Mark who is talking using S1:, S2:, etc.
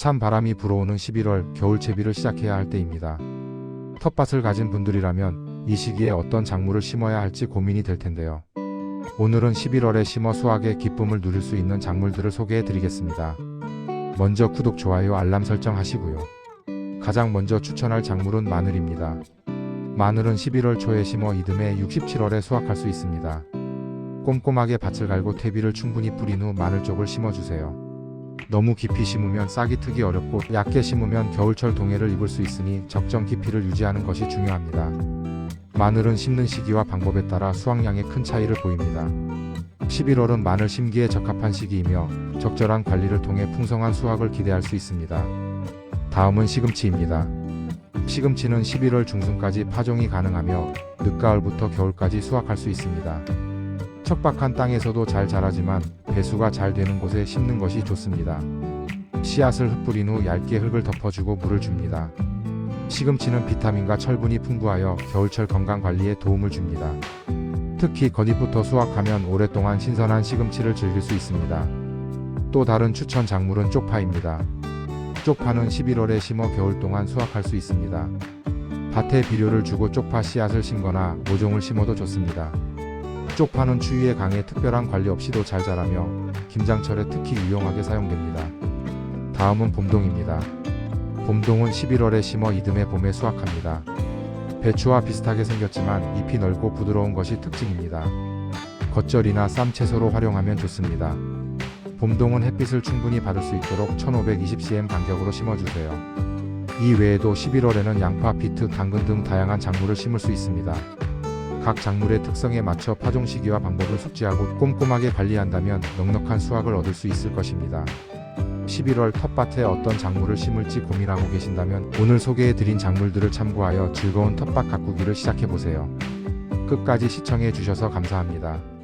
S1: 찬 바람이 불어오는 11월 겨울 채비를 시작해야 할 때입니다. 텃밭을 가진 분들이라면 이 시기에 어떤 작물을 심어야 할지 고민이 될 텐데요. 오늘은 11월에 심어 수확의 기쁨을 누릴 수 있는 작물들을 소개해 드리겠습니다. 먼저 구독, 좋아요, 알람 설정 하시고요. 가장 먼저 추천할 작물은 마늘입니다. 마늘은 11월 초에 심어 이듬해 67월에 수확할 수 있습니다. 꼼꼼하게 밭을 갈고 퇴비를 충분히 뿌린 후 마늘 쪽을 심어주세요. 너무 깊이 심으면 싹이 트기 어렵고 얕게 심으면 겨울철 동해를 입을 수 있으니 적정 깊이를 유지하는 것이 중요합니다. 마늘은 심는 시기와 방법에 따라 수확량에 큰 차이를 보입니다. 11월은 마늘 심기에 적합한 시기이며 적절한 관리를 통해 풍성한 수확을 기대할 수 있습니다. 다음은 시금치입니다. 시금치는 11월 중순까지 파종이 가능하며 늦가을부터 겨울까지 수확할 수 있습니다. 척박한 땅에서도 잘 자라지만 배수가 잘 되는 곳에 심는 것이 좋습니다. 씨앗을 흩뿌린 후 얇게 흙을 덮어주고 물을 줍니다. 시금치는 비타민과 철분이 풍부하여 겨울철 건강 관리에 도움을 줍니다. 특히 겉잎부터 수확하면 오랫동안 신선한 시금치를 즐길 수 있습니다. 또 다른 추천 작물은 쪽파입니다. 쪽파는 11월에 심어 겨울 동안 수확할 수 있습니다. 밭에 비료를 주고 쪽파 씨앗을 심거나 모종을 심어도 좋습니다. 쪽 파는 추위에 강해 특별한 관리 없이도 잘 자라며 김장철에 특히 유용하게 사용됩니다. 다음은 봄동입니다. 봄동은 11월에 심어 이듬해 봄에 수확합니다. 배추와 비슷하게 생겼지만 잎이 넓고 부드러운 것이 특징입니다. 겉절이나 쌈 채소로 활용하면 좋습니다. 봄동은 햇빛을 충분히 받을 수 있도록 1520cm 간격으로 심어주세요. 이 외에도 11월에는 양파, 비트, 당근 등 다양한 작물을 심을 수 있습니다. 각 작물의 특성에 맞춰 파종 시기와 방법을 숙지하고 꼼꼼하게 관리한다면 넉넉한 수확을 얻을 수 있을 것입니다. 11월 텃밭에 어떤 작물을 심을지 고민하고 계신다면 오늘 소개해드린 작물들을 참고하여 즐거운 텃밭 가꾸기를 시작해보세요. 끝까지 시청해 주셔서 감사합니다.